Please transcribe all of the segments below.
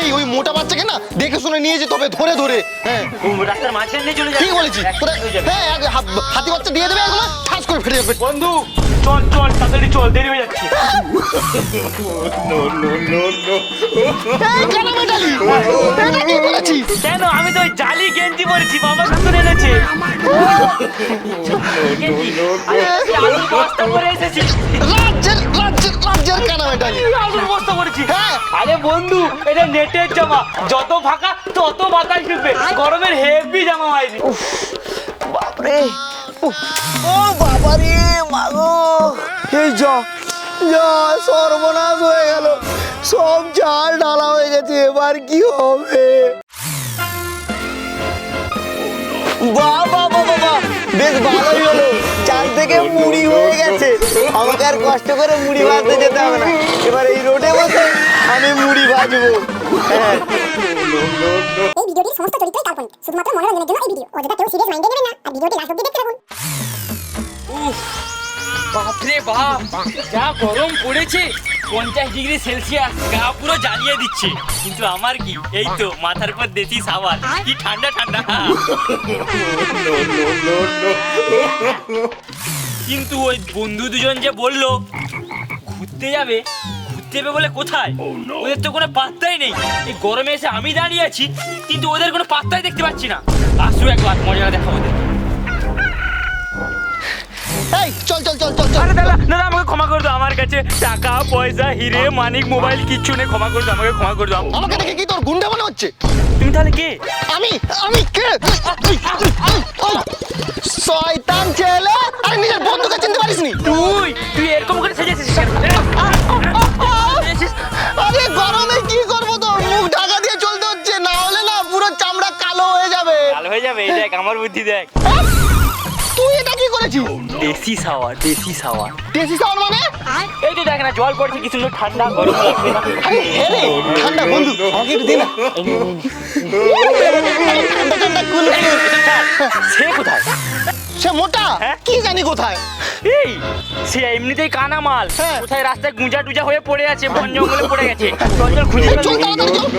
এই ওই মোটা বাচ্চাকে না দেখে শুনে নিয়ে যে তবে ধরে ধরে। হ্যাঁ। রাস্তার মাঝখানে নিয়ে চলে ঠিক বলেছি হ্যাঁ হাতি বাচ্চা দিয়ে দেবে একদম ঠাস করে ফেটে যাবে। বন্ধু চল চল তাড়াতাড়ি চল দেরি হয়ে যাচ্ছে। কানা? আমি তো ওই জালি গেঞ্জি পরেছি বাবা সুন্দর এনেছে। আরে, হ্যাঁ। আরে বন্ধু এটা নেটের জামা। যত ফাঁকা তত বাতাস ঢুকবে গরমের হেভি জামা হয়নি। বাপরে। ও বাবারে মাগো এই যা সর্বনাশ হয়ে গেল। সব চাল ঢালা হয়ে গেছে, এবার কি হবে? বাবা বাবা বাবা বেশ ভালোই হলো। চাল থেকে মুড়ি হয়ে গেছে। আমাকে আর কষ্ট করে মুড়ি ভাজতে যেতে হবে না। এবার এই রোডে বসে আমি মুড়ি ভাজবো। হ্যাঁ। সমস্ত চরিত্রই কাল্পনিক শুধুমাত্র মনোরঞ্জনের জন্য এই ভিডিও অযথা কেউ সিরিয়াস মাইন্ডে নেবেন না, আর ভিডিওটি লাস্ট অব্দি দেখতে থাকুন। বাপ, যা গরম পড়েছে, পঞ্চাশ ডিগ্রি সেলসিয়াস, গা পুরো জ্বালিয়ে দিচ্ছে। কিন্তু আমার কি? এই তো, মাথার উপর দেশি সাবান। কি ঠান্ডা ঠান্ডা। কিন্তু ওই বন্ধু দুজন যে বলল, ঘুরতে যাবে যাবে বলে কোথায়? ওদের তো কোনো পাত্তাই নেই। এই গরমে এসে আমি দাঁড়িয়ে আছি কিন্তু ওদের কোনো পাত্তাই দেখতে পাচ্ছি না। আসু একবার মজা দেখা ওদের। এই চল চল চল চল চল। আরে দাদা দাদা আমাকে ক্ষমা করে দাও আমার কাছে টাকা পয়সা হিরে মানিক মোবাইল কিচ্ছু নেই ক্ষমা করে দাও আমাকে ক্ষমা করে দাও। আমাকে দেখে কি তোর গুন্ডা মনে হচ্ছে? তুমি তাহলে কে? আমি আমি কে? ওই, শয়তান ছেলে? আরে নিজের বন্ধুকে চিনতে পারিসনি? তুই আমার বুদ্ধি দেখ। তুই এটা কি করেছিস? দেশি সাওয়ার দেশি সাওয়ার। দেশি সাউন্ড মানে? এই তো দেখ না জল পড়ছে কি সুন্দর ঠান্ডা গরম না আরে ঠান্ডা বন্ধু আমাকে একটু দে না। ঠান্ডা ঠান্ডা কুল। কুল। সে কোথায়? সে মোটা হ্যাঁ? কি জানি কোথায়। এই সে এমনিতেই কানা মাল হ্যাঁ। কোথায় রাস্তায় গুঁজা টুজা হয়ে পড়ে আছে বন জঙ্গলে পড়ে গেছে। খুঁজে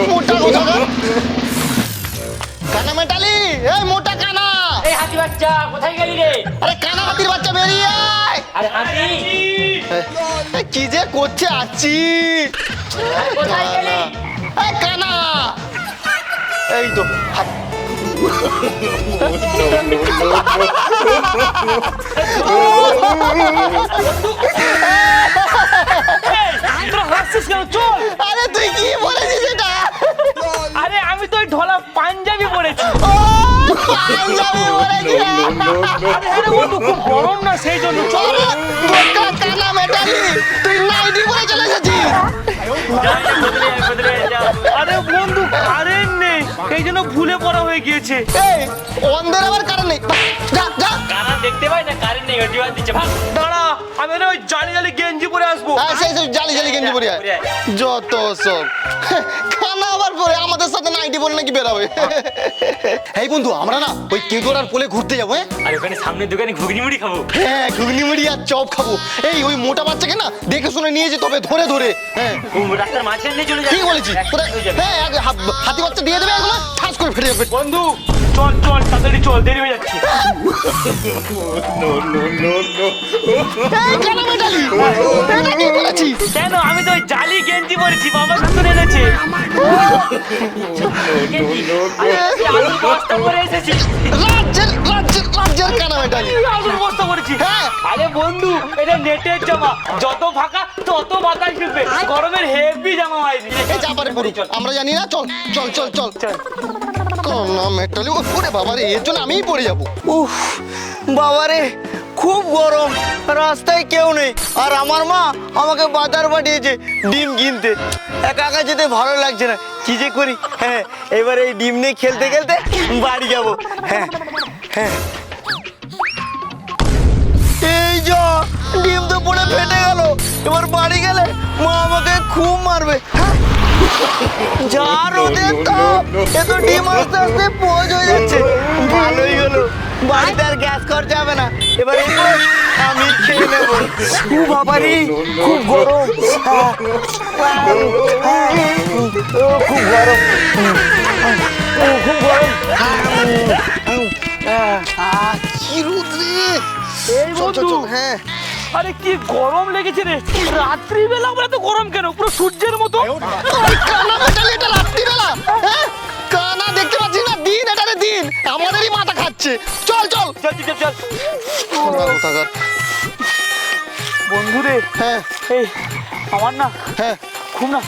মোটা কোথাকার। কানা মেটালি? এই মোটা কানা। এই হাতি বাচ্চা কোথায় গেলি রে? আরে কানা হাতির বাচ্চা বেরিয়ে আয়। আরে হাতি। কি যে করছে আছি কোথায় গেলি? এই কানা। এই তো আরে তুই কি বলেছিস এটা? আমি তো ওই ঢোলা পাঞ্জাবি পরেছি। ও আরে বন্ধু খুব গরম না সেই জন্য? চল। আরে বোকা কানা মেটালি তুই নাইটি পরে চলে এসেছিস। আরে বন্ধু কারেন্ট নেই। এই জন্য ভুলে পড়া হয়ে গিয়েছে। এই অন্ধের আবার কারণ নেই। যা যা। কারা দেখতে পাই না কারেন্ট নেই ওটি দিচ্ছে। ভাগ। দাঁড়া আমি ওই জালি জালি গেঞ্জি জালি জালি গেঞ্জি পরে আয়। পরে আয়। যত সব। খানা আবার পরে আমাদের সাথে নাইটি পরে নাকি বেরাবে এই বন্ধু আমরা না ওই কেঁদোরার পোলে ঘুরতে যাব হ্যাঁ? আর ওখানে সামনের দোকানে ঘুগনি মুড়ি খাব। হ্যাঁ ঘুগনি মুড়ি আর চপ খাব। এই ওই মোটা বাচ্চাকে না দেখে শুনে নিয়ে যেতে হবে ধরে ধরে হ্যাঁ? ও রাস্তার মাঝখানে চলে যাবে। ঠিক বলেছি হ্যাঁ হাতি বাচ্চা দিয়ে দেবে একদম ঠাস করে ফেটে যাবে। বন্ধু চল চল তাড়াতাড়ি চল দেরি হয়ে যাচ্ছে। কানা? আমি তো ওই জালি গেঞ্জি পরেছি বাবা সুন্দর এনেছে। আরে, বস্তা পরে এসেছি। আলুর বস্তা হ্যাঁ। আরে বন্ধু এটা নেটের জামা। যত ফাঁকা তত বাতাস ঢুকবে। গরমের হেভি জামা এই আমরা জানি না চল চল চল চল। চল। কানা মেটালি ওরে বাবা রে এর জন্য আমিই পড়ে যাব। উফ বাবারে খুব গরম। রাস্তায় কেউ নেই। আর আমার মা আমাকে বাজার পাঠিয়েছে ডিম কিনতে। একা একা যেতে ভালো লাগছে না। কি যে করি? হ্যাঁ এবার এই ডিম নিয়ে খেলতে খেলতে বাড়ি যাব। হ্যাঁ হ্যাঁ। ডিম তো পড়ে ফেটে গেল। এবার বাড়ি গেলে মা আমাকে খুব মারবে। হ্যাঁ? যা রোদের তাপ এ তো ডিম আস্তে আস্তে পোজ হয়ে যাচ্ছে। ভালোই হলো। বাড়িতে আর গ্যাস খরচা হবে না। এবার আমি খেয়ে নেব। ও বাবারে খুব গরম। আহ, ও খুব গরম। খুব গরম। কি রোদ রে। এই বন্ধু। হ্যাঁ। আরে কি গরম লেগেছে রে? রাত্রিবেলা আমরা তো গরম কেন? পুরো সূর্যের মতো? কানা মেটালি এটা রাত্রিবেলা। হ্যাঁ? কানা দেখতে পাচ্ছিস না দিন এটা রে দিন। আমাদেরই মাথা খাচ্ছে। চল চল। চল চল চল, কোথাকার। বন্ধু রে হ্যাঁ। এই আমার না হ্যাঁ। খুব না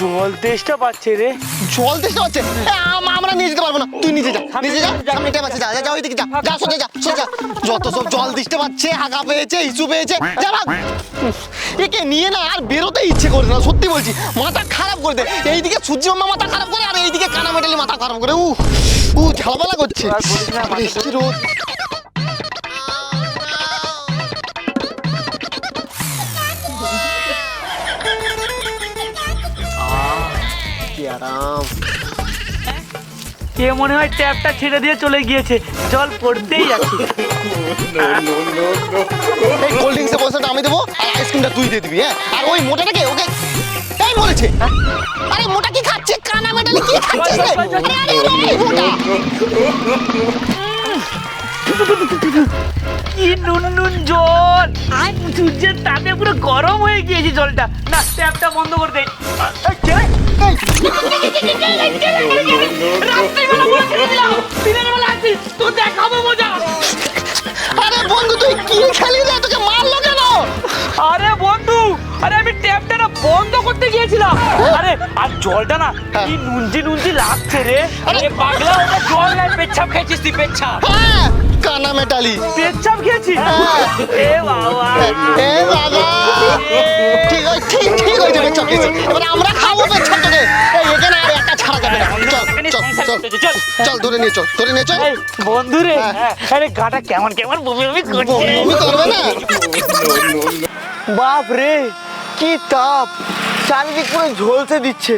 জল তেষ্টা পাচ্ছে রে। জল তেষ্টা হচ্ছে এ, আম- নিয়ে যেতে পারব না। তুই নিজে যা নিজে যা সামনে টাইম আছে যা যা, যা ওইদিকে যা যা সোজা যা সোজা যত সব জল দিতে পাচ্ছে হাগা পেয়েছে ইস্যু পেয়েছে যা ভাগ। একে নিয়ে না আর বেরোতে ইচ্ছে করে না সত্যি বলছি। মাথা খারাপ করে দে। এইদিকে সূর্য মামা মাথা খারাপ করে আর এইদিকে কানা মেটালি মাথা খারাপ করে। উ উ ঝালপালা করছে। রোদ আরাম। কে মনে হয় ট্যাপটা ছেড়ে দিয়ে চলে গিয়েছে জল পড়তেই আছে এই কোল্ড ড্রিঙ্কসের পয়সাটা আমি দেবো আর আইসক্রিমটা তুই দিয়ে দিবি হ্যাঁ আর ওই মোটাটাকে ওকে এই মরেছে আরে মোটা কি খাচ্ছে কানা মেটালি কি খাচ্ছিস রে আরে আরে আরে, মোটা কি নুন নুন জল আর সূর্যের তাপে পুরো গরম হয়ে গিয়েছে জলটা না ট্যাপটা বন্ধ করে দে এই, তোর দেখাবো মজা। আরে বন্ধু তুই কি খেলি রে? তোকে মারলো কেন? আরে বন্ধু আরে আমি ট্যাপটা না বন্ধ করতে গিয়েছিলাম। আরে আর জলটা না কি নুনজি নুনজি লাগছে রে। আরে পাগলা ওটা জল না পেচ্ছাপ খেয়েছিস তুই পেচ্ছাপ। হ্যাঁ কানা মেটালি। পেচ্ছাপ খেয়েছিস? এ বাবা। এ বাবা। ঠিক আছে ঠিক ঠিক হয়ে যাবে চল এবার আমরা খাব পেছন তোকে এই এখানে আর একটা ছাড়া যাবে না চল। চল চল চল ধরে নিয়ে চল ধরে নিয়ে চল। এই, বন্ধু রে আরে গাটা কেমন কেমন বমি বমি করছে? বমি করবে না? বাপ রে কি তাপ। চারিদিক পুরো ঝলসে দিচ্ছে।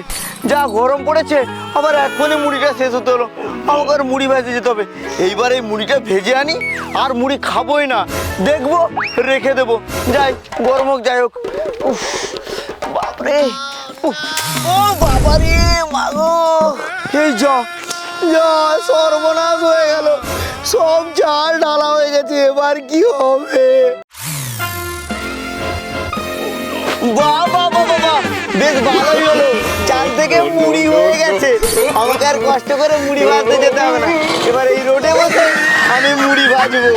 যা গরম পড়েছে আবার এখনই মুড়িটা শেষ হতে হলো। আমাকে আর মুড়ি ভেজে যেতে হবে। এইবার এই মুড়িটা ভেজে আনি আর মুড়ি খাবোই না। দেখব রেখে দেবো। যাই গরম হোক যাই হোক। উফ বাপরে। ও বাবারে মাগো এই যা যা সর্বনাশ হয়ে গেল। সব চাল ঢালা হয়ে গেছে এবার কি হবে? বাহ, বাহ বেশ ভালোই হলো। চাল থেকে মুড়ি হয়ে গেছে। আমাকে আর কষ্ট করে মুড়ি ভাজতে যেতে হবে না। এবার এই রোডে বসে আমি মুড়ি ভাজবো।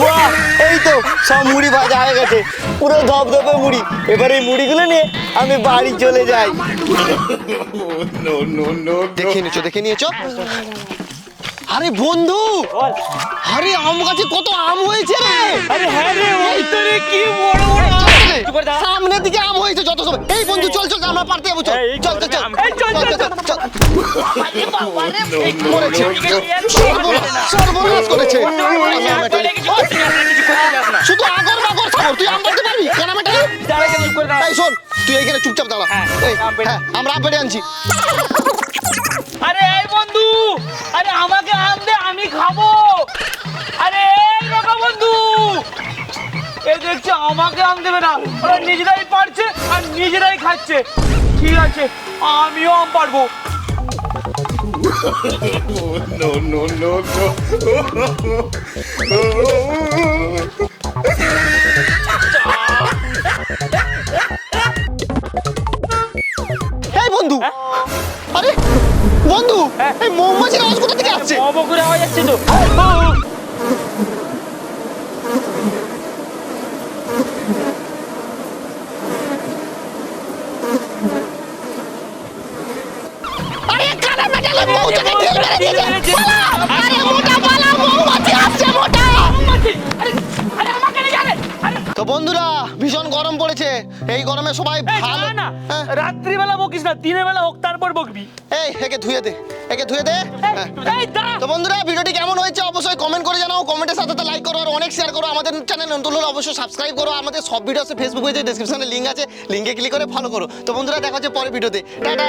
বাহ এই তো সব মুড়ি ভাজা হয়ে গেছে পুরো মুড়ি এবার এই মুড়িগুলো নিয়ে আমি বাড়ি চলে যাই দেখে নিয়েছো দেখে নিয়েছো আরে বন্ধু আরে আম গাছে কত আম হয়েছে রে আরে হ্যাঁ রে ওই তো রে কি বড় বড় আম। সামনের দিকে আম হয়েছে যত সব এই বন্ধু চল চল আমরা পারতে যাব চল চল চল চল চল, চল, চল। সর্বনাশ করেছে। শুধু আগর বাগর তুই আম পারতে পারবি কেন। এই শোন তুই এখানে চুপচাপ দাঁড়া হ্যাঁ, আম। হ্যাঁ, আমরা আম আনছি আরে এই বন্ধু আরে আমাকে আম দে আমি খাব আরে এই রকম বন্ধু এই দেখছে আমাকে আম দেবে না। ওরা নিজেরাই পারছে আর নিজেরাই খাচ্ছে। ঠিক আছে? আমিও আম পারব। এই বন্ধু! আরে বন্ধু এই মৌমাছির আওয়াজ কোথা থেকে আসছে? অবকুরে আওয়াজ যাচ্ছে তো। আরে কানা মেটালে মৌচাকে ঢিল মেরে দিয়েছে পালা! আরে মোটা পালা মৌমাছি আসছে মোটা! তো বন্ধুরা ভীষণ গরম পড়েছে। এই গরমে সবাই ভালো না হ্যাঁ, রাত্রিবেলা বকিস না দিনের বেলা হোক তারপর বকবি। এই একে ধুয়ে দে একে ধুয়ে দে। হ্যাঁ। তো বন্ধুরা ভিডিওটি কেমন হয়েছে অবশ্যই কমেন্ট করে জানাও। কমেন্টের সাথে লাইক করো আর অনেক শেয়ার করো। আমাদের চ্যানেল নতুন হলে অবশ্যই সাবস্ক্রাইব করো। আমাদের সব ভিডিও আছে ফেসবুক পেজে ডেসক্রিপশনে লিঙ্ক আছে। লিঙ্কে ক্লিক করে ফলো করো। তো বন্ধুরা দেখা হচ্ছে পরের ভিডিওতে টাটা!